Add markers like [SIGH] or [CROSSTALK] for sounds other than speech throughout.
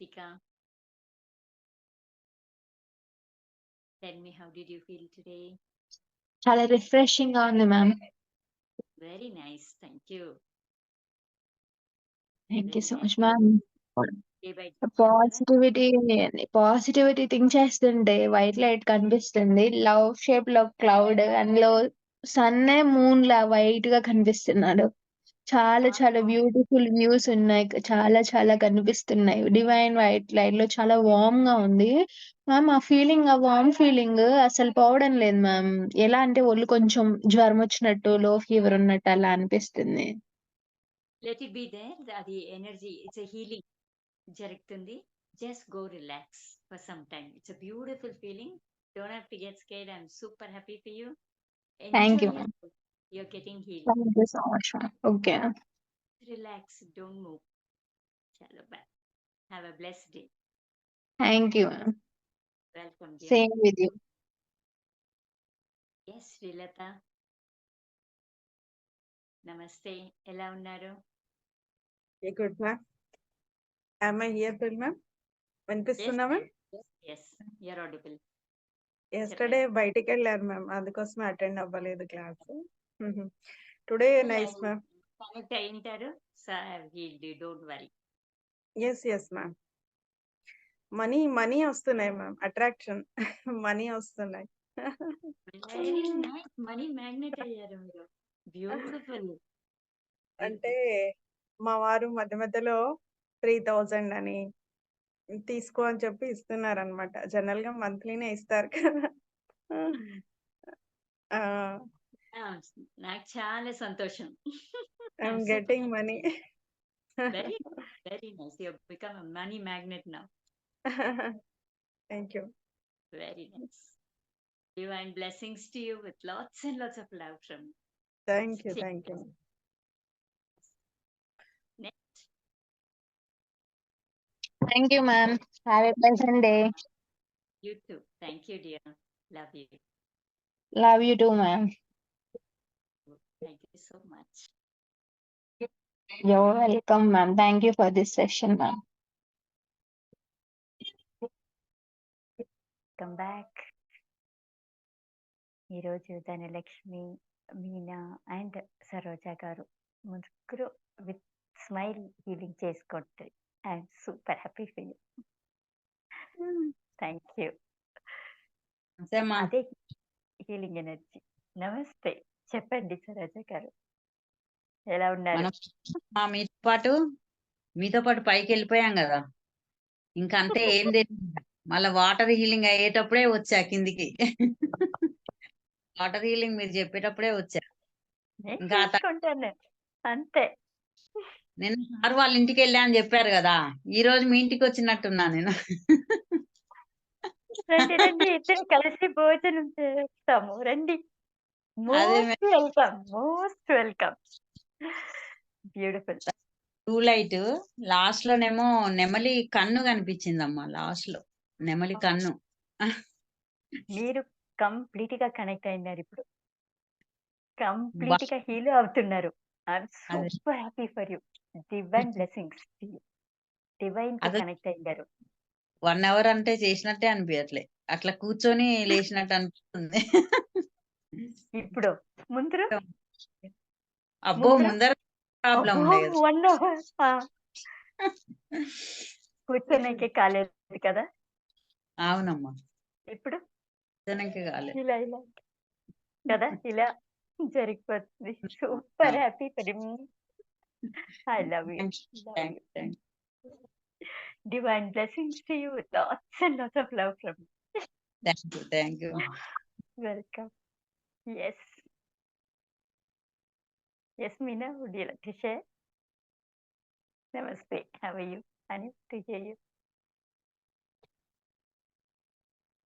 Tika. Tell me, how did you feel today? చాలా రిఫ్రెషింగ్గా ఉంది ma'am Very nice. Thank you. Thank you so. Much ma'am Day by day. Positivity positivity think చేస్తుంటే white light కనిపిస్తుంది love షేప్లో cloud అందులో sun moon లా వైట్గా కనిపిస్తున్నాడు చాలా చాలా బ్యూటిఫుల్ వ్యూస్ ఉన్నాయి. చాలా చాలా కనిపిస్తున్నాయి. డివైన్ వైట్ లైట్లో చాలా వార్మ్గా ఉంది. మ్యామ్ ఆ ఫీలింగ్ ఆ వార్మ్ ఫీలింగ్ అసలు పోవడం లేదు మ్యామ్. ఎలా అంటే ఒళ్ళు కొంచెం జ్వరం వచ్చినట్టు లో ఫీవర్ ఉన్నట్టు అలా అనిపిస్తుంది. Let it be there. అది ఎనర్జీ ఇట్స్ ఎ హీలింగ్ జరుగుతుంది. Just go relax for some time. It's a beautiful feeling. Don't have to get scared. I'm super happy for you. you, ma'am. You're getting heal thank you so much ma'am okay relax don't move చలో bye have a bless day thank you ma'am welcome same with you yes Srilatha నమస్తే ఎలా ఉన్నారు ఏ good ma'am am I here bill ma'am వినిపిస్తుందా ma'am yes you're audible Yesterday బయటికి వెళ్ళారు మ్యామ్. అందుకోసమే attend అవ్వలేదు class. Today nice ma'am connect అయింటారు. Sir don't worry yes yes ma'am money money వస్తున్నాయి మ్యామ్ అట్రాక్షన్ మనీ వస్తున్నాయి. మనీ మ్యాగ్నెట్ అయ్యారు మీరు. బ్యూటిఫుల్ అంటే మా వారు మధ్య మధ్యలో త్రీ థౌజండ్ అని తీసుకో అని చెప్పి ఇస్తున్నారు అనమాట జనరల్గా మంత్లీనే ఇస్తారు కదా. నాకు చాలా సంతోషం. I'm getting money very very nice you become money magnet now thank you very nice divine blessings to you with lots and lots of love from me. Thank you thank you Next, thank you ma'am have a pleasant day you too. Thank you, dear. Love you. Love you too ma'am Thank you so much. Your welcome ma'am thank you for this session ma'am Come back. ఈరోజు Dhanalakshmi Meena and Saroja గారు ముగ్గురు with smile healing చేసుకుంటుంది I'm super happy for you thank you అదే healing energy నమస్తే చెప్పండి సరోజ గారు. ఎలా ఉన్నారు? మీతో పాటు మీతో పాటు పైకి వెళ్ళిపోయాం కదా. ఇంకా అంతే ఏం [LAUGHS] తెలియదు మళ్ళీ వాటర్ హీలింగ్ అయ్యేటప్పుడే వచ్చా కిందికి. [LAUGHS] వాటర్ హీలింగ్ మీరు చెప్పేటప్పుడే వచ్చా. ఇంకా అంతే. నేను సార్ వాళ్ళ ఇంటికి వెళ్ళా అని చెప్పారు కదా ఈ రోజు మీ ఇంటికి వచ్చినట్టున్నా నేను. రండి రండి ఇద్దరు కలిసి భోజనం చేస్తాము. రండి. Most welcome most welcome. Beautiful. Too light. Last లోనేమో నెమలి కన్ను కనిపించిందమ్మా లాస్ట్లో నెమలి కన్ను. మీరు కంప్లీట్గా కనెక్ట్ అయినారు ఇప్పుడు. కంప్లీట్గా హీల్ అవుతున్నారు. I'm. Super happy for you. Divine blessings divine. Connect అయ్యారు. వన్ అవర్ అంటే చేసినట్టే అనిపించట్లే అట్లా కూర్చొని లేచినట్టు అనిపిస్తుంది. [LAUGHS] ఇప్పుడు ముందు అబ్బో ముందర? ముందర ప్రాబ్లం వన్ అవర్ కూర్చోనేకే కాలేదు కదా? అవునమ్మా. ఇప్పుడు? ఇలా ఇలా. కదా? ఇలా జరిగిపోతుంది. [LAUGHS] Super happy I love it. Thanks. Love thanks. You. Divine blessings to you. Lots and lots of love from me. Thank you. Thank you. Welcome. Yes. Yes, Mina, would you like to share? Namaste. How are you? I need to hear you.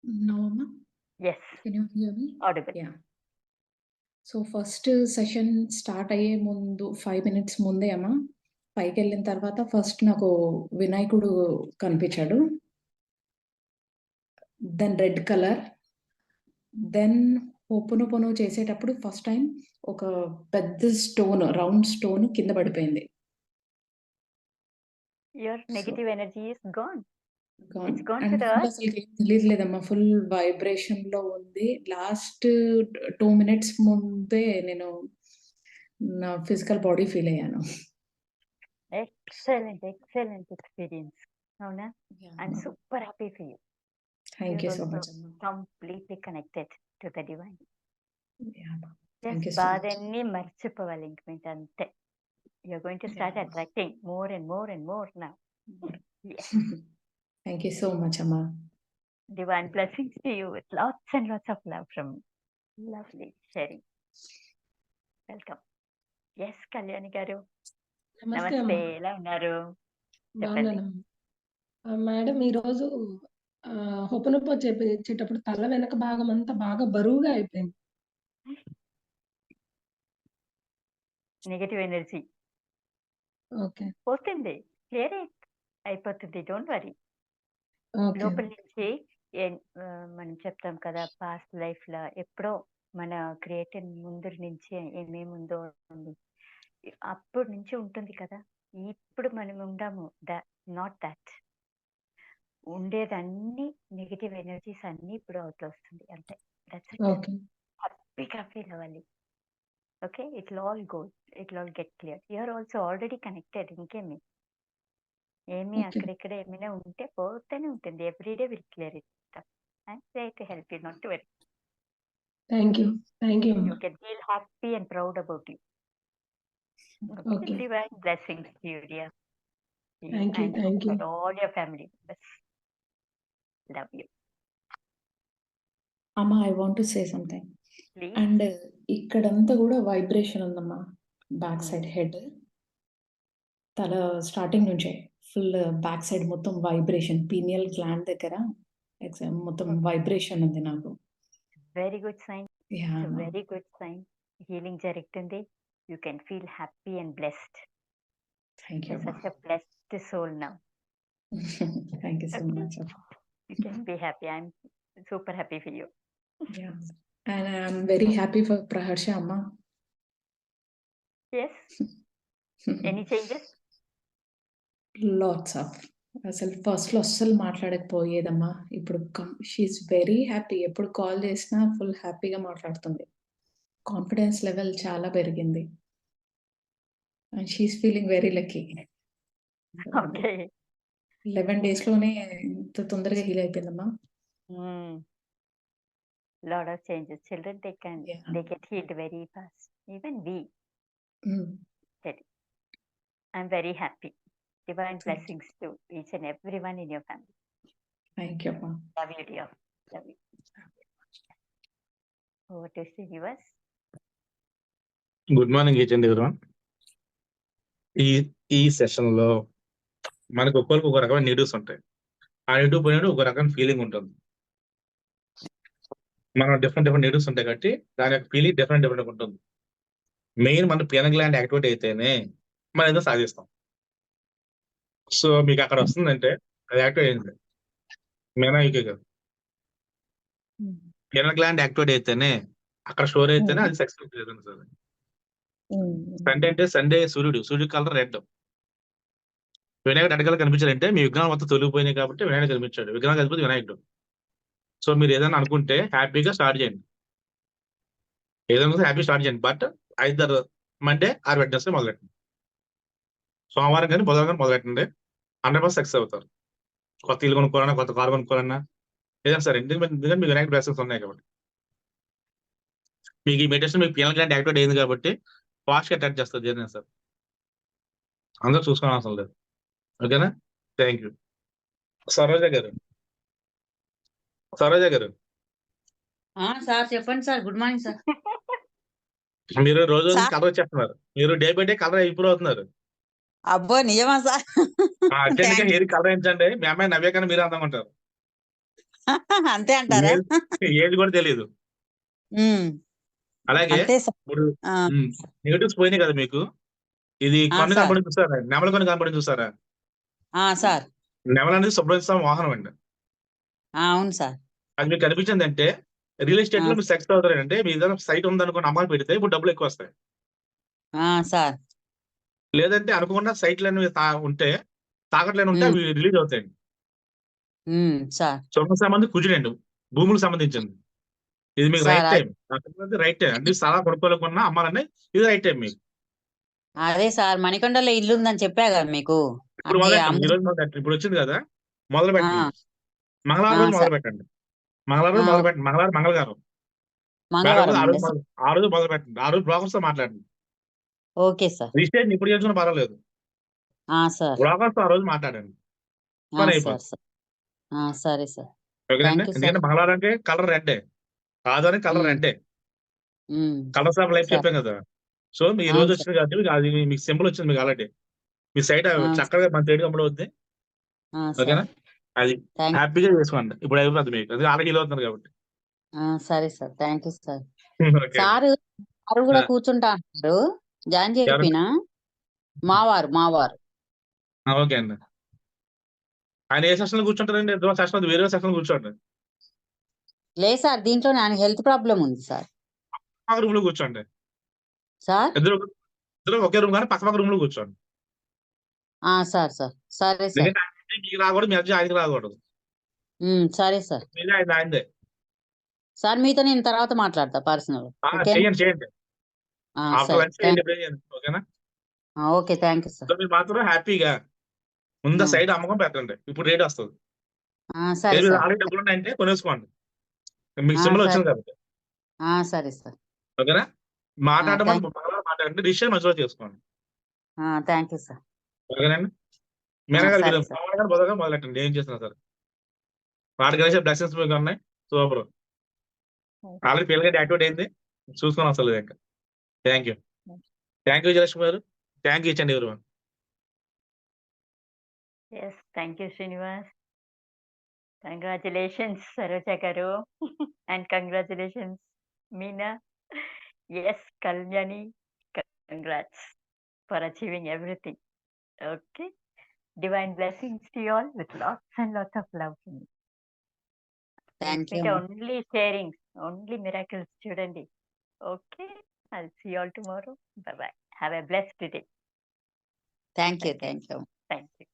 Norma? Yes. Can you hear me? Audible. Yeah. So first session start అయ్యే ముందు five minutes ముందే అమ్మా. పైకి వెళ్ళిన తర్వాత first నాకు వినాయకుడు కనిపించాడు. దెన్ రెడ్ కలర్ దెన్ పొను చేసేటప్పుడు ఫస్ట్ టైం ఒక పెద్ద స్టోన్ రౌండ్ స్టోన్ కింద పడిపోయింది. Your So- negative energy is gone. తెలియట్లేదమ్మా. ఫుల్ వైబ్రేషన్లో ఉంది. లాస్ట్ టూ మినిట్స్ ముందే నేను నా ఫిజికల్ బాడీ ఫీల్ అయ్యాను. ఎక్సలెంట్ ఎక్సలెంట్ ఎక్స్పీరియన్స్ అవునా? Feel thank you so much divine మర్చిపోవాలి ఇంక అంతే. You're going attracting more and more and more నా థ్యాంక్ యూ సో మచ్ అమ్మా Divine blessings to you with lots and lots of love from lovely sharing. Welcome. Yes, Kalyani garu. నమస్తే ఎలా ఉన్నారు? Madam ఈరోజు హొపనొప్ప చేపించేటప్పుడు తల వెనక భాగం అంతా బాగా బరువుగా అయిపోయింది. Negative energy okay. పోతుంది. క్లియర్ అయిపోతుంది. Don't worry okay. లోపల నుంచి ఆ, మనం చెప్తాం కదా పాస్ట్ లైఫ్లో ఎప్పుడో మన క్రియేటర్ ముందు నుంచి ఏమేమి ఉందో. ఉంది. అప్పటి నుంచి ఉంటుంది కదా ఇప్పుడు మనం ఉండము ద నాట్ దట్ ఉండేదన్నీ నెగిటివ్ ఎనర్జీస్ అన్ని ఇప్పుడు అవుట్ వస్తుంది అంతే. That's okay. హ్యాపీగా ఫీల్ అవ్వాలి. Okay? It all go it all get clear you're also already connected ఇంకేమి? ఏమి. అక్కడిక్కడ ఏమైనా ఉంటే పోతూనే ఉంటుంది. Everyday will clear try to help you not to very. Thank you. Thank you. You can feel happy and proud about you. Okay. Divine blessings to you dear Thank you, thank you. Family members love you అమ్మా I want to say something and ఇక్కడంతా కూడా vibration ఉందమ్మా. Back. Side head తల starting నుంచే. Full back side మొత్తం vibration pineal gland దగ్గర మొత్తం vibration ఉంది నాకు very good sign yeah very good sign healing జరుగుతుంది you can feel happy and blessed thank you such a blessed soul now. Thank you so. Much You can be happy. I'm super happy for you. Yeah and I'm very happy for Praharsha అమ్మా Yes. Any changes? Lots of అసలు ఫస్ట్లో అస్సలు మాట్లాడకపోయేదమ్మా ఇప్పుడు she very happy ఎప్పుడు call చేసినా full హ్యాపీగా మాట్లాడుతుంది కాన్ఫిడెన్స్ లెవెల్ చాలా పెరిగింది and she feeling very lucky Okay. Eleven డేస్లోనే ఇంత తొందరగా హీల్ అయిపోయిందమ్మా Mm. Lot of changes. Children, they can Yeah. they get healed very fast. Even we. Mm. Thank you. blessings to each and everyone in your family. థ్యాంక్ యూ అమ్మా Love you, dear. Love you. Over to Srinivas. Good morning each and everyone ఈ ఈ సెషన్లో మనకు ఒక్కొక్కరికి ఒక రకమైన నీడ్స్ ఉంటాయి ఆ నీడ్ పోయినప్పుడు ఒక రకమైన ఫీలింగ్ ఉంటుంది మనం డిఫరెంట్ డిఫరెంట్ నీడ్స్ ఉంటాయి కాబట్టి దాని యొక్క ఫీలింగ్ డిఫరెంట్ డిఫరెంట్ ఉంటుంది మెయిన్ మన పియన గ్లాండ్ యాక్టివేట్ అయితేనే మనం ఏదో సాధిస్తాం సో మీకు అక్కడ వస్తుందంటే అది యాక్టివేట్ అయింది మేనా యూకే కదా. పియన గ్లాండ్ యాక్టివేట్ అయితేనే అక్కడ స్టోర్ అయితేనే అది సక్సెస్ జరుగుతుంది సార్. సండే అంటే సండే సూర్యుడు సూర్యుడు కలర్ రెడ్. వినాయకుడు అడగలు కనిపించాడంటే మీ విగ్రహం మొత్తం తొలగిపోయినాయి కాబట్టి వినాయకుడు కనిపించాడు. విగ్రహం కలిపి వినాయకుడు. సో మీరు ఏదైనా అనుకుంటే హ్యాపీగా స్టార్ట్ చేయండి. ఏదైనా హ్యాపీ స్టార్ట్ చేయండి. But either Monday or Wednesday మొదలెట్టండి. సోమవారం కానీ బుధవారం కానీ మొదలెట్టండి. హండ్రెడ్ పర్సెంట్ సక్సెస్ అవుతారు. కొత్త ఇల్లు కొనుక్కోవాలన్నా కొత్త కారు కొనుక్కోవాలన్నా ఏదైనా సరే ఎందుకంటే మీకు వినాయకుడు బ్లెస్సింగ్స్ ఉన్నాయి కాబట్టి. మీకు ఈ మెడిటేషన్ మీకు పిల్లల గ్రాండ్ యాక్టివేట్ అయింది కాబట్టి ఫాస్ట్గా అటాక్ చేస్తుంది జర్నీ సార్. అందరూ చూసుకోవడం అవసరం లేదు. ఓకేనా? థ్యాంక్ యూ సరోజ గారు. సరోజ గారు. ఆ సార్ చెప్పండి సార్. Good morning sir. మీరు రోజు? కలర్ వచ్చేస్తున్నారు. మీరు day by day colour improve అవుతున్నారు. అబ్బో! నిజమా సార్ హెయిర్ కలర్ ఏంటంటే మీ అమ్మాయి నవ్వే కానీ మీరు అందంగా ఉంటారు. [LAUGHS] అంతే అంటారా? ఏజ్ కూడా తెలియదు అలాగే ఇప్పుడు నెగటివ్స్ పోయినాయి కదా మీకు? ఇది కొన్ని సార్. కనపడి చూసారా? నెమల కొన్ని కనపడి చూసారా? ఆ, సార్. నెమల అనేది సుబ్రహ్మణ్య వాహనం అండి. అవును సార్. అది మీకు కనిపించింది అంటే రియల్ ఎస్టేట్లో. మీరు సెక్స్ అవుతారు అంటే మీ ఏదైనా సైట్ ఉందనుకోండి అమ్మాయి పెడితే ఇప్పుడు డబ్బులు ఎక్కువ వస్తాయి. సార్. లేదంటే అనుకోకుండా సైట్లు అనేవి ఉంటే తాకట్లేని ఉంటే. అవి రిలీజ్ అవుతాయండి సొమ్ము సంబంధం కుజుడండి భూములకు సంబంధించింది. ఇది మీకు రైట్ టైం. Right time. అంటే స్థలా కొనుక్కోలేకున్నా అమ్మాలంటే ఇది రైట్ టైం మీకు. అదే సార్ మణికొండలో ఇల్లు ఉందని చెప్పా కదా మీకు. ఇప్పుడు ఇప్పుడు వచ్చింది కదా? మొదలు పెట్టండి. మంగళవారం మొదలు. పెట్టండి. మంగళవారం. మొదలు పెట్టండి. మంగళవారం మంగళవారం మంగళవారం ఆ అండి రోజు. మొదలు- ఆ రోజు మొదలు పెట్టండి. ఆ రోజు బ్రోకర్స్తో మాట్లాడండి. Okay sir. రిజిస్ట్రేషన్ ఇప్పుడు చేసుకున్న పర్వాలేదు. ఆ సార్. ఆ రోజు మాట్లాడండి. ఆ, పని సార్ అయిపోతుంది సార్. ఆ, సరే సార్. ఓకేనండి Thank you, sir. ఎందుకంటే మంగళవారం అంటే కలర్ రెడ్డే. కాదని కలర్ ఉమ్. రెడ్డే. Um, colours of life Sir. చెప్పాం కదా. సో మీ ఈ అవును, రోజు sir. వచ్చింది కాబట్టి మీకు అది మీకు సింబల్ వచ్చింది మీకు ఆల్రెడీ మీ సైట్ అవును, చక్కగా మన సైడ్ అమ్ముడు అవుద్ది. ఆ, ఓకేనా? సార్ అది థ్యాంక్ హ్యాపీగా చేసుకోండి. ఇప్పుడు అయిపోతుంది మీకు. అది ఆల్రెడీ హీల్ అవుతున్నారు కాబట్టి. ఆ, సరే sir. Thank you sir. [LAUGHS] Okay. Sir sir కూడా. కూర్చుంటా అంటారు జాయిన్? చేపినా మావారు మావారు. ఓకే అండి. ఆయన ఏ సెక్షన్లో కూర్చుంటారండి సెక్షన్ వేరే సెక్షన్ కూర్చోండి. లేదు సార్ దీంట్లో నాకు హెల్త్ ప్రాబ్లం ఉంది సార్. రూమ్లో కూర్చోండి. సార్? ఇద్దరు ఇద్దరు ఒకే రూమ్ కానీ పక్క పక్క రూమ్లో కూర్చోండి. ఆ, సార్ సార్. సరే సార్. ఆయన మీకు రాకూడదు మీ ఆయనకి రాకూడదు. సరే సార్. ఆయన ఆయనదే సార్ మీతో నేను తర్వాత మాట్లాడతా పర్సనల్. చేయండి చేయండి. ఓకేనా? Okay thank you sir. So మీరు మాత్రం హ్యాపీగా ముందు. సైడ్ అమ్మకం పెట్టండి. ఇప్పుడు రేట్ వస్తుంది. ఆ, సరే సార్. ఆల్రెడీ డబ్బులు ఉన్నాయంటే కొనేసుకోండి. మీకు సరే. వచ్చింది కాబట్టి. ఆ, సరే సార్. ఓకేనా? మాట్లాడడం మాట్లాడండి డిసిషన్ మంచిగా చేసుకోండి. Thank you sir. ఓకేనండి? మీనా ఆ, గారు సరే మీరు. సోమవారం మొదలెట్టండి. ఏం చేస్తున్నా సరే? వాటి కలిసి బ్లెస్సింగ్స్ మీకు ఉన్నాయి? సూపర్. ఆల్రెడీ పిల్లలకి యాక్టివేట్ అయింది. చూసుకొని అసలు ఇంకా. Thank you thank you Jalakshmi గారు థ్యాంక్ యూ ఇచ్చండి ఎవరు Yes, thank you, Srinivas. Congratulations, Saroja Garu. and congratulations, Meena. Yes, Kalyani. Congrats for achieving everything. Okay. Divine blessings to you all with lots and lots of love. to me. Thank you Make I'll see you all tomorrow. Bye bye. Have a blessed day. Thank you. Thank you. Thank you.